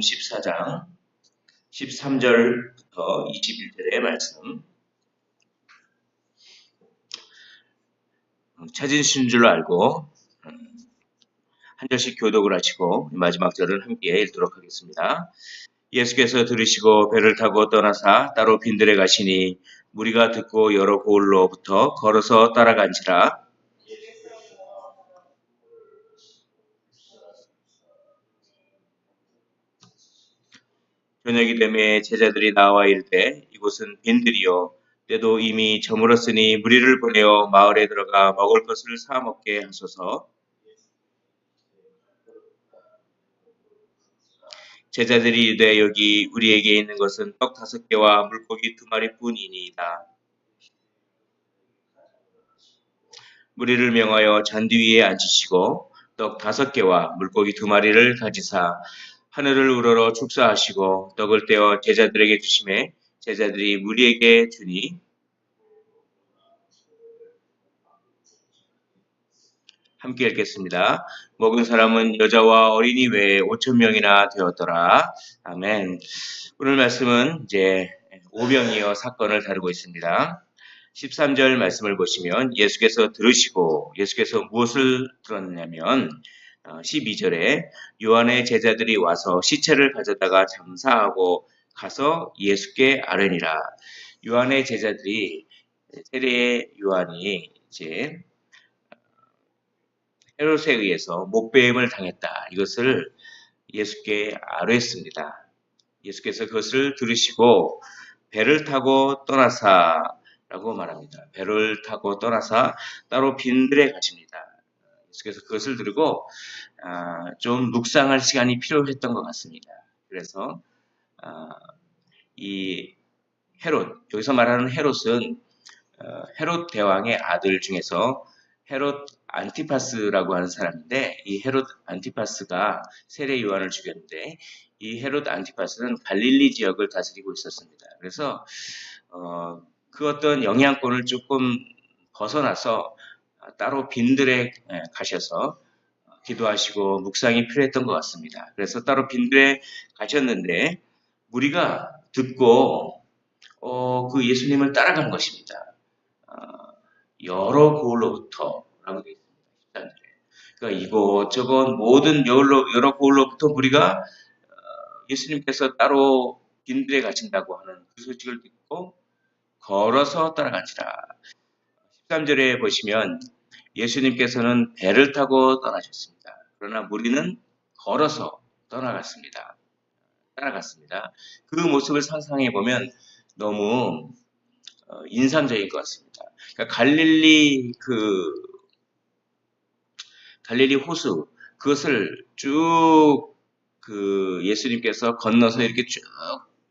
14장 13절부터 21절의 말씀 찾으신 줄 알고 음, 한 절씩 교독을 하시고 마지막 절을 함께 읽도록 하겠습니다. 예수께서 들으시고 배를 타고 떠나사 따로 빈들에 가시니 무리가 듣고 여러 고을로부터 걸어서 따라간지라 저녁이 되매 제자들이 나와 이르되 이곳은 빈들이요 때도 이미 저물었으니 무리를 보내어 마을에 들어가 먹을 것을 사 먹게 하소서 제자들이 이르되 여기 우리에게 있는 것은 떡 다섯 개와 물고기 두 마리뿐이니이다. 무리를 명하여 잔디 위에 앉히시고 떡 다섯 개와 물고기 두 마리를 가지사 하늘을 우러러 축사하시고 떡을 떼어 제자들에게 주심에 제자들이 무리에게 주니 함께 읽겠습니다. 먹은 사람은 여자와 어린이 외에 5천 명이나 되었더라. 아멘. 오늘 말씀은 이제 오병이어 사건을 다루고 있습니다. 13절 말씀을 보시면 예수께서 들으시고 예수께서 무엇을 들었냐면 12절에 어, 요한의 제자들이 와서 시체를 가져다가 장사하고 가서 예수께 아뢰니라. 요한의 제자들이 세례 요한이 이제 헤롯에 의해서 목배임을 당했다. 이것을 예수께 아뢰었습니다. 예수께서 그것을 들으시고 배를 타고 떠나사라고 말합니다. 배를 타고 떠나사 따로 빈들에 가십니다. 예수께서 그것을 들고 아, 좀 묵상할 시간이 필요했던 것 같습니다. 그래서 아, 이 헤롯 여기서 말하는 헤롯은 어, 헤롯 대왕의 아들 중에서 헤롯 안티파스라고 하는 사람인데 이 헤롯 안티파스가 세례 요한을 죽였는데 이 헤롯 안티파스는 갈릴리 지역을 다스리고 있었습니다. 그래서 어, 그 어떤 영향권을 조금 벗어나서 따로 빈들에 가셔서 기도하시고 묵상이 필요했던 것 같습니다. 그래서 따로 빈들에 가셨는데 우리가 듣고 어, 그 예수님을 따라간 것입니다. 어, 여러 고을로부터 라고 되어 있습니다. 13절에. 그러니까 이곳저곳 모든 여러, 여러 고을로부터 우리가 어, 예수님께서 따로 빈들에 가신다고 하는 그 소식을 듣고 걸어서 따라간지라. 13절에 보시면 예수님께서는 배를 타고 떠나셨습니다. 그러나 우리는 걸어서 떠나갔습니다. 따라갔습니다. 그 모습을 상상해 보면 너무 어, 인상적인 것 같습니다. 그러니까 갈릴리 그 갈릴리 호수 그것을 쭉 그 예수님께서 건너서 이렇게 쭉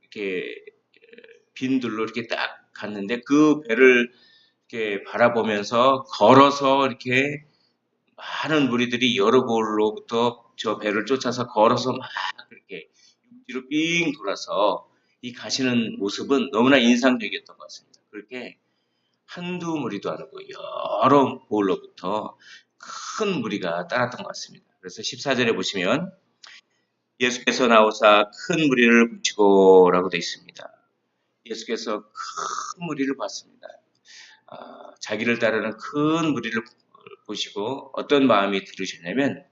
이렇게 빈들로 이렇게 딱 갔는데 그 배를 이렇게 바라보면서 걸어서 이렇게 많은 무리들이 여러 곳로부터 저 배를 쫓아서 걸어서 막 그렇게 육지로 삥 돌아서 이 가시는 모습은 너무나 인상적이었던 것 같습니다. 그렇게 한두 무리도 아니고 여러 곳로부터 큰 무리가 따랐던 것 같습니다. 그래서 14절에 보시면 예수께서 나오사 큰 무리를 붙이고 라고 되어 있습니다. 예수께서 큰 무리를 봤습니다. 아, 자기를 따르는 큰 무리를 보시고 어떤 마음이 들으셨냐면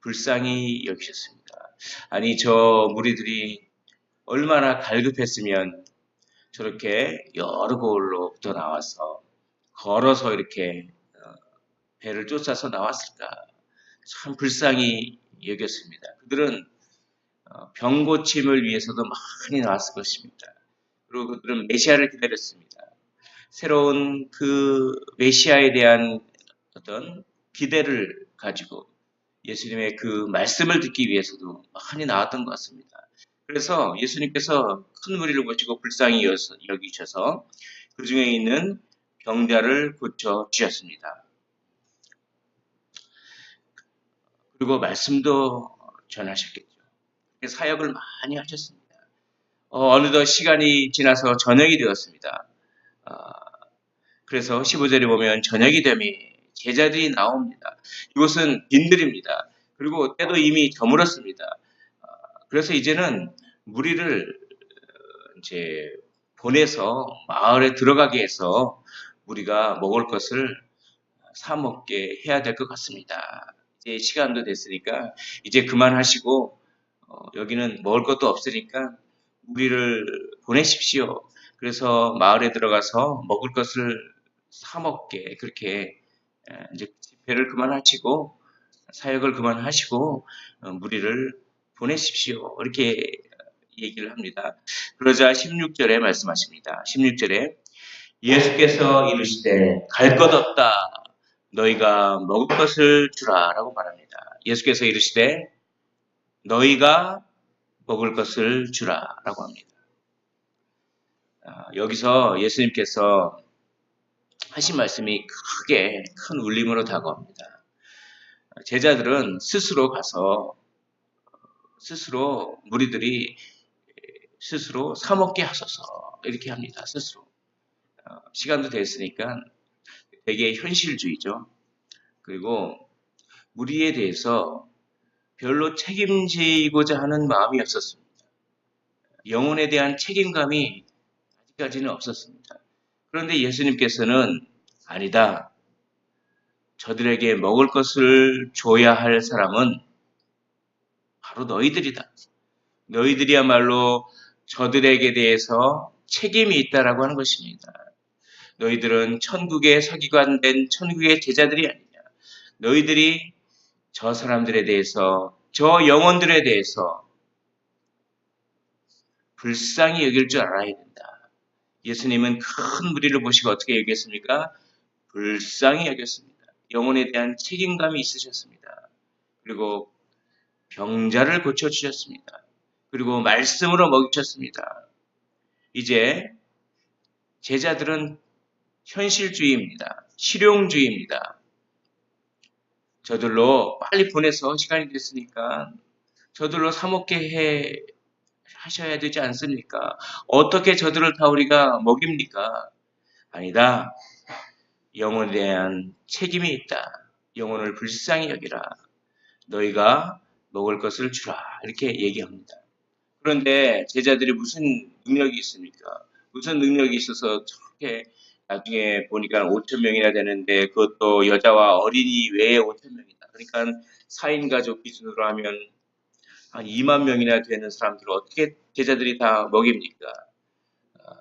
불쌍히 여기셨습니다. 아니 저 무리들이 얼마나 갈급했으면 저렇게 여러 곳로부터 나와서 걸어서 이렇게 어, 배를 쫓아서 나왔을까 참 불쌍히 여겼습니다. 그들은 어, 병 고침을 위해서도 많이 나왔을 것입니다. 그리고 그들은 메시아를 기다렸습니다. 새로운 그 메시아에 대한 어떤 기대를 가지고 예수님의 그 말씀을 듣기 위해서도 많이 나왔던 것 같습니다. 그래서 예수님께서 큰 무리를 보시고 불쌍히 여기셔서 그 중에 있는 병자를 고쳐 주셨습니다. 그리고 말씀도 전하셨겠죠. 사역을 많이 하셨습니다. 어, 느덧 시간이 지나서 저녁이 되었습니다. 어, 그래서 15절에 보면 저녁이 되면 제자들이 나옵니다. 이곳은 빈들입니다. 그리고 때도 이미 저물었습니다. 어, 그래서 이제는 무리를 이제 보내서 마을에 들어가게 해서 우리가 먹을 것을 사 먹게 해야 될 것 같습니다. 이제 시간도 됐으니까 이제 그만하시고 어, 여기는 먹을 것도 없으니까 우리를 보내십시오. 그래서 마을에 들어가서 먹을 것을 사 먹게 그렇게 이제 집회를 그만하시고 사역을 그만하시고 어, 무리를 보내십시오. 이렇게 얘기를 합니다. 그러자 16절에 말씀하십니다. 16절에 예수께서 이르시되 갈 것 없다. 너희가 먹을 것을 주라라고 말합니다. 예수께서 이르시되 너희가 먹을 것을 주라라고 합니다. 아, 여기서 예수님께서 하신 말씀이 크게 큰 울림으로 다가옵니다. 제자들은 스스로 가서 스스로 무리들이 스스로 사먹게 하소서 이렇게 합니다. 스스로 어, 시간도 됐으니까 되게 현실주의죠. 그리고 무리에 대해서 별로 책임지고자 하는 마음이 없었습니다. 영혼에 대한 책임감이 아직까지는 없었습니다. 그런데 예수님께서는 아니다. 저들에게 먹을 것을 줘야 할 사람은 바로 너희들이다. 너희들이야말로 저들에게 대해서 책임이 있다라고 하는 것입니다. 너희들은 천국의 서기관 된 천국의 제자들이 아니냐. 너희들이 저 사람들에 대해서, 저 영혼들에 대해서 불쌍히 여길 줄 알아야 된다. 예수님은 큰 무리를 보시고 어떻게 여겼습니까? 불쌍히 여겼습니다. 영혼에 대한 책임감이 있으셨습니다. 그리고 병자를 고쳐주셨습니다. 그리고 말씀으로 먹이셨습니다. 이제 제자들은 현실주의입니다. 실용주의입니다. 저들로 빨리 보내서 시간이 됐으니까 저들로 사먹게 해 하셔야 되지 않습니까? 어떻게 저들을 다 우리가 먹입니까? 아니다. 영혼에 대한 책임이 있다. 영혼을 불쌍히 여기라. 너희가 먹을 것을 주라. 이렇게 얘기합니다. 그런데 제자들이 무슨 능력이 있습니까? 무슨 능력이 있어서 저렇게 나중에 보니까 5천 명이나 되는데 그것도 여자와 어린이 외에 5천 명이다. 그러니까 4인 가족 기준으로 하면 한 2만 명이나 되는 사람들을 어떻게 제자들이 다 먹입니까? 어,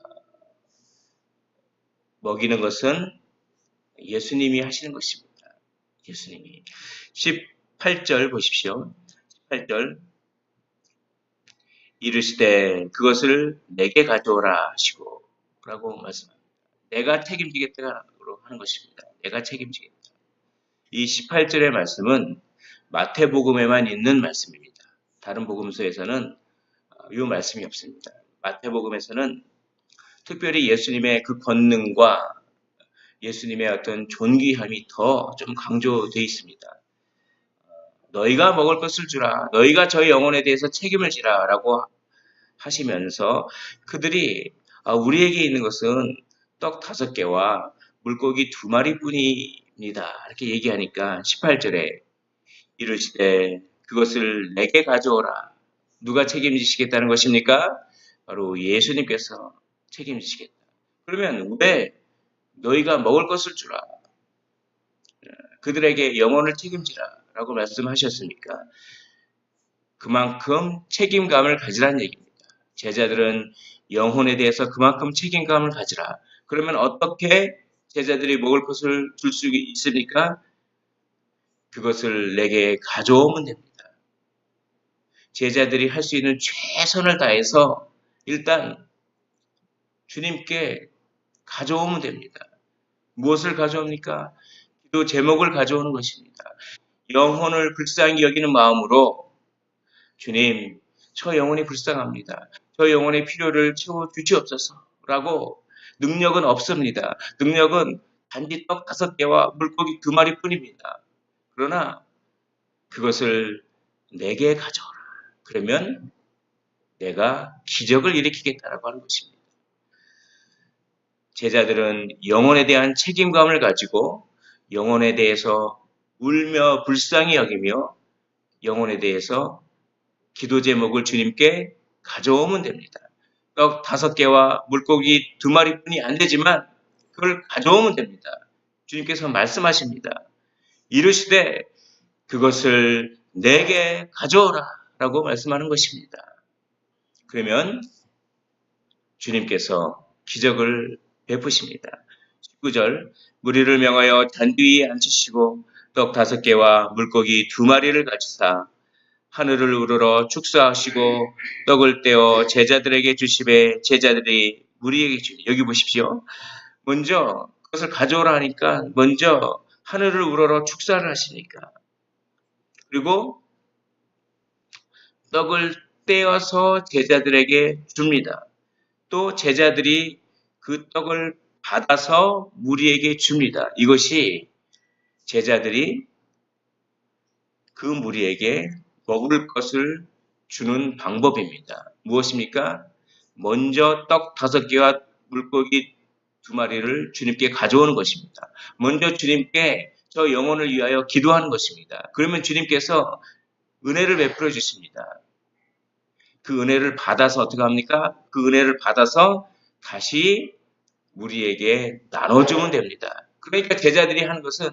먹이는 것은 예수님이 하시는 것입니다. 예수님이. 18절 보십시오. 18절. 이르시되 그것을 내게 가져오라 하시고 라고 말씀합니다. 내가 책임지겠다고 하는 것입니다. 내가 책임지겠다. 이 18절의 말씀은 마태복음에만 있는 말씀입니다. 다른 복음서에서는 이 말씀이 없습니다. 마태복음에서는 특별히 예수님의 그 권능과 예수님의 어떤 존귀함이 더 좀 강조되어 있습니다. 너희가 먹을 것을 주라. 너희가 저희 영혼에 대해서 책임을 지라. 라고 하시면서 그들이 아, 우리에게 있는 것은 떡 다섯 개와 물고기 두 마리 뿐입니다. 이렇게 얘기하니까 18절에 이르시되 그것을 내게 가져오라. 누가 책임지시겠다는 것입니까? 바로 예수님께서 책임지시겠다. 그러면 왜 너희가 먹을 것을 주라. 그들에게 영혼을 책임지라. 라고 말씀하셨습니까? 그만큼 책임감을 가지라는 얘기입니다. 제자들은 영혼에 대해서 그만큼 책임감을 가지라. 그러면 어떻게 제자들이 먹을 것을 줄 수 있습니까? 그것을 내게 가져오면 됩니다. 제자들이 할 수 있는 최선을 다해서 일단 주님께 가져오면 됩니다. 무엇을 가져옵니까? 기도 제목을 가져오는 것입니다. 영혼을 불쌍히 여기는 마음으로 주님, 저 영혼이 불쌍합니다. 저 영혼의 필요를 채워 주시옵소서라고 능력은 없습니다. 능력은 단지 떡 다섯 개와 물고기 두 마리 뿐입니다. 그러나 그것을 내게 가져오라. 그러면 내가 기적을 일으키겠다라고 하는 것입니다. 제자들은 영혼에 대한 책임감을 가지고 영혼에 대해서 울며 불쌍히 여기며 영혼에 대해서 기도 제목을 주님께 가져오면 됩니다. 떡 다섯 개와 물고기 두 마리뿐이 안 되지만 그걸 가져오면 됩니다. 주님께서 말씀하십니다. 이르시되 그것을 내게 가져오라 라고 말씀하는 것입니다. 그러면 주님께서 기적을 베푸십니다. 19절 무리를 명하여 위에 앉히시고 떡 다섯 개와 물고기 두 마리를 가지사 하늘을 우러러 축사하시고 떡을 떼어 제자들에게 주시되 제자들이 무리에게 주니 여기 보십시오. 먼저 그것을 가져오라 하니까 먼저 하늘을 우러러 축사를 하시니까 그리고 떡을 떼어서 제자들에게 줍니다. 또 제자들이 그 떡을 받아서 무리에게 줍니다. 이것이 제자들이 그 무리에게 먹을 것을 주는 방법입니다. 무엇입니까? 먼저 떡 다섯 개와 물고기 두 마리를 주님께 가져오는 것입니다. 먼저 주님께 저 영혼을 위하여 기도하는 것입니다. 그러면 주님께서 은혜를 베풀어 주십니다. 그 은혜를 받아서 어떻게 합니까? 그 은혜를 받아서 다시 우리에게 나눠주면 됩니다. 그러니까 제자들이 하는 것은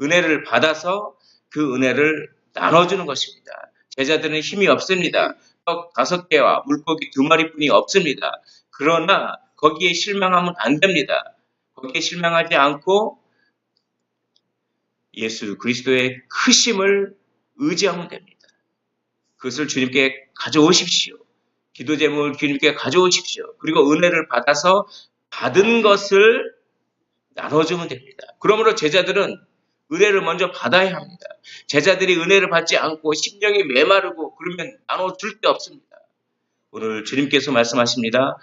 은혜를 받아서 그 은혜를 나눠주는 것입니다. 제자들은 힘이 없습니다. 떡 다섯 개와 물고기 두 마리뿐이 없습니다. 그러나 거기에 실망하면 안 됩니다. 거기에 실망하지 않고 예수 그리스도의 크심을 의지하면 됩니다. 그것을 주님께 가져오십시오. 기도 제목을 주님께 가져오십시오. 그리고 은혜를 받아서 받은 것을 나눠주면 됩니다. 그러므로 제자들은 은혜를 먼저 받아야 합니다. 제자들이 은혜를 받지 않고 심령이 메마르고 그러면 나눠줄 데 없습니다. 오늘 주님께서 말씀하십니다.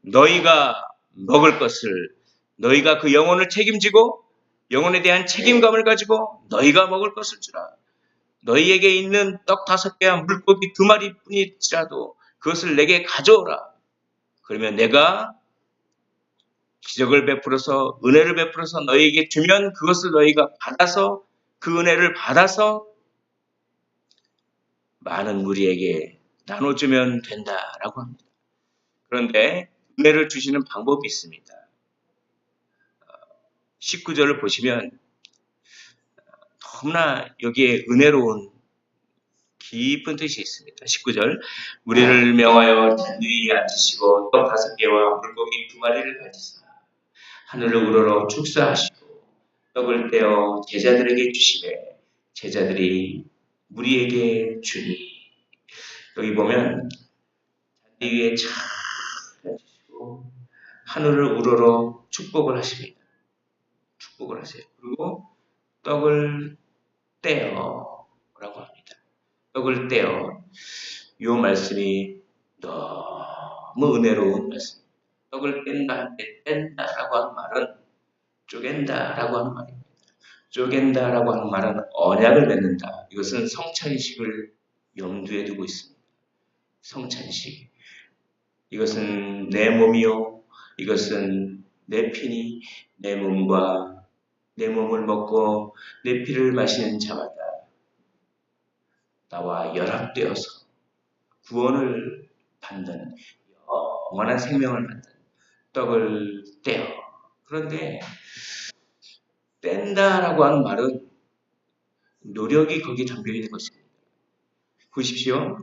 너희가 먹을 것을 너희가 그 영혼을 책임지고 영혼에 대한 책임감을 가지고 너희가 먹을 것을 주라. 너희에게 있는 떡 다섯 개와 물고기 두 마리뿐일지라도 그것을 내게 가져오라. 그러면 내가 기적을 베풀어서 은혜를 베풀어서 너희에게 주면 그것을 너희가 받아서 그 은혜를 받아서 많은 무리에게 나눠주면 된다라고 합니다. 그런데 은혜를 주시는 방법이 있습니다. 19절을 보시면 너무나 여기에 은혜로운 깊은 뜻이 있습니다. 19절 우리를 명하여 잔위에 앉으시고 떡 다섯 개와 물고기 두 마리를 가지사 하늘을 우러러 축사하시고 떡을 떼어 제자들에게 주시되 제자들이 무리에게 주니 여기 보면 잔디 위에 잘 앉으시고 하늘을 우러러 축복을 하십니다. 축복을 하세요. 그리고 떡을 떼어 라고 합니다. 떡을 떼어 이 말씀이 너무 은혜로운 말씀. 떡을 뗀다 할 때 뗀다 라고 하는 말은 쪼갠다 라고 하는 말입니다. 쪼갠다 라고 하는 말은 언약을 맺는다. 이것은 성찬식을 염두에 두고 있습니다. 성찬식. 이것은 내 몸이요. 이것은 내 피니 내 몸과 내 몸을 먹고 내 피를 마시는 자마다 나와 연합되어서 구원을 받는 영원한 생명을 받는 떡을 떼어. 그런데 뗀다라고 하는 말은 노력이 거기에 담겨 있는 것입니다. 보십시오.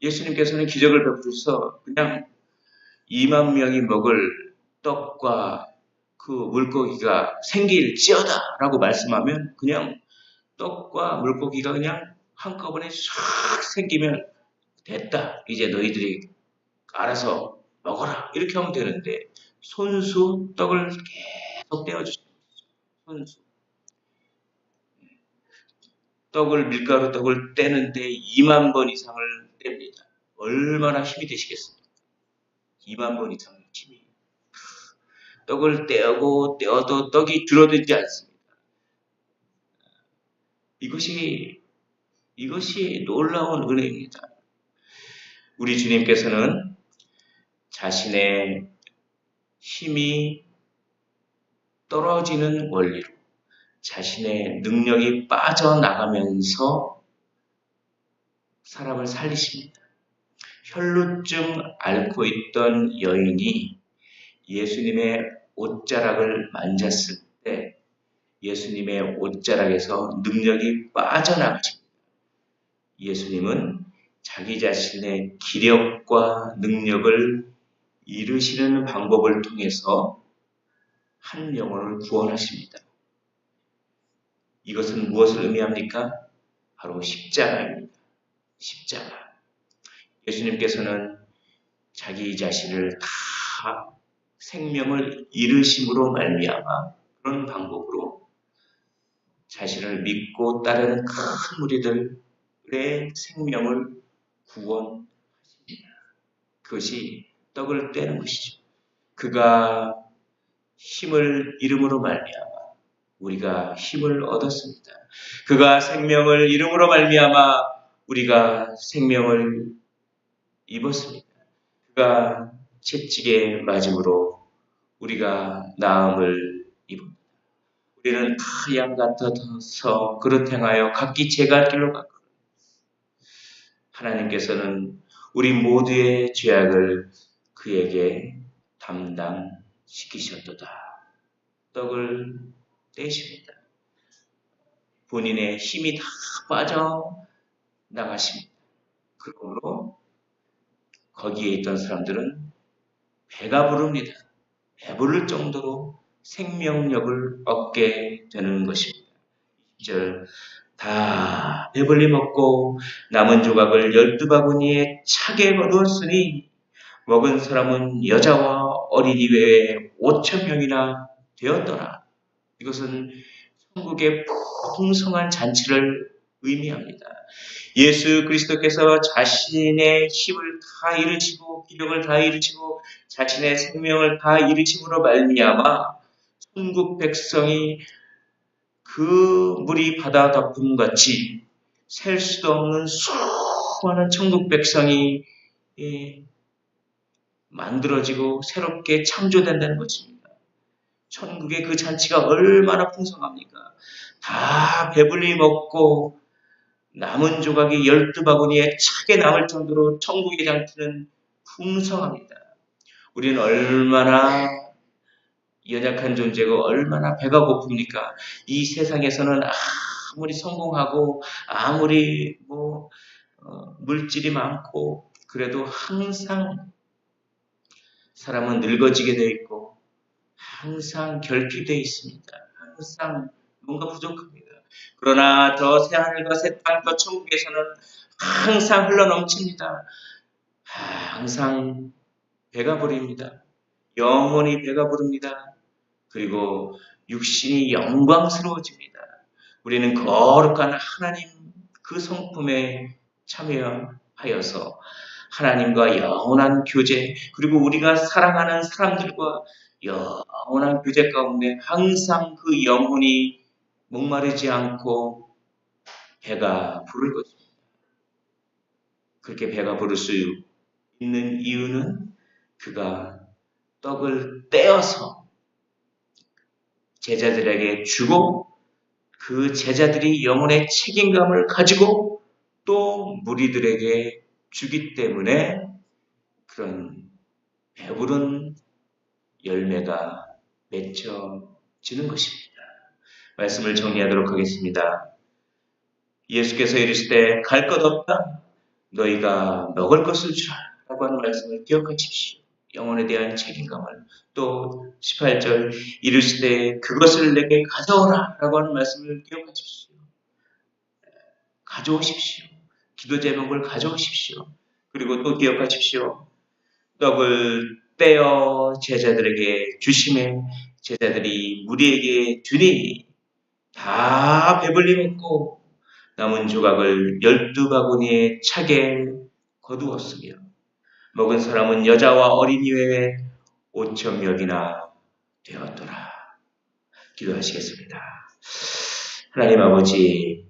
예수님께서는 기적을 베풀어서 그냥 2만 명이 먹을 떡과 그 물고기가 생길지어다 라고 말씀하면 그냥 떡과 물고기가 그냥 한꺼번에 싹 생기면 됐다. 이제 너희들이 알아서 먹어라. 이렇게 하면 되는데 손수 떡을 계속 떼어주시는 거죠. 손수. 떡을 밀가루 떡을 떼는데 2만 번 이상을 뗍니다. 얼마나 힘이 되시겠습니까? 2만 번 이상. 떡을 떼고 떼어도 떡이 줄어들지 않습니다. 이것이 이것이 놀라운 은혜입니다. 우리 주님께서는 자신의 힘이 떨어지는 원리로 자신의 능력이 빠져나가면서 사람을 살리십니다. 혈루증 앓고 있던 여인이 예수님의 옷자락을 만졌을 때 예수님의 옷자락에서 능력이 빠져나가십니다. 예수님은 자기 자신의 기력과 능력을 이루시는 방법을 통해서 한 영혼을 구원하십니다. 이것은 무엇을 의미합니까? 바로 십자가입니다. 십자가. 예수님께서는 자기 자신을 다 생명을 잃으심으로 말미암아 그런 방법으로 자신을 믿고 따르는 큰 무리들의 생명을 구원하십니다. 그것이 떡을 떼는 것이죠. 그가 힘을 잃음으로 말미암아 우리가 힘을 얻었습니다. 그가 생명을 잃음으로 말미암아 우리가 생명을 입었습니다. 그가 채찍에 맞음으로 우리가 나음을 입습니다. 우리는 다 양 같아서 그릇 행하여 각기 제갈 길로 갔고 하나님께서는 우리 모두의 죄악을 그에게 담당시키셨도다. 떡을 떼십니다. 본인의 힘이 다 빠져 나가십니다. 그러므로 거기에 있던 사람들은 배가 부릅니다. 배부를 정도로 생명력을 얻게 되는 것입니다. 2절 다 배불리 먹고 남은 조각을 열두 바구니에 차게 거두었으니 먹은 사람은 여자와 어린이 외에 5천 명이나 되었더라. 이것은 천국의 풍성한 잔치를 의미합니다. 예수 그리스도께서 자신의 힘을 다 일으키고 기력을 다 일으키고 자신의 생명을 다 일으킴으로 말미암아 천국 백성이 그 물이 바다 덮음 같이 셀 수도 없는 수많은 천국 백성이 예, 만들어지고 새롭게 창조된다는 것입니다. 천국의 그 잔치가 얼마나 풍성합니까? 다 배불리 먹고 남은 조각이 열두 바구니에 차게 남을 정도로 천국의 장치는 풍성합니다. 우리는 얼마나 연약한 존재고 얼마나 배가 고픕니까? 이 세상에서는 아무리 성공하고 아무리 뭐 어, 물질이 많고 그래도 항상 사람은 늙어지게 되어 있고 항상 결핍되어 있습니다. 항상 뭔가 부족합니다. 그러나 저 새하늘과 새 땅과 천국에서는 항상 흘러넘칩니다. 항상 배가 부릅니다. 영원히 배가 부릅니다. 그리고 육신이 영광스러워집니다. 우리는 거룩한 하나님 그 성품에 참여하여서 하나님과 영원한 교제, 그리고 우리가 사랑하는 사람들과 영원한 교제 가운데 항상 그 영혼이 목마르지 않고 배가 부를 것입니다. 그렇게 배가 부를 수 있는 이유는 그가 떡을 떼어서 제자들에게 주고 그 제자들이 영혼의 책임감을 가지고 또 무리들에게 주기 때문에 그런 배부른 열매가 맺혀지는 것입니다. 말씀을 정리하도록 하겠습니다. 예수께서 이르시되 갈 것 없다. 너희가 먹을 것을 주라. 라고 하는 말씀을 기억하십시오. 영혼에 대한 책임감을 또 18절 이르시되 그것을 내게 가져오라 라고 하는 말씀을 기억하십시오. 가져오십시오. 기도 제목을 가져오십시오. 그리고 또 기억하십시오. 떡을 떼어 제자들에게 주심에 제자들이 무리에게 주니 다 배불리 먹고 남은 조각을 열두 바구니에 차게 거두었으며 먹은 사람은 여자와 어린이 외에 오천 명이나 되었더라. 기도하시겠습니다. 하나님 아버지,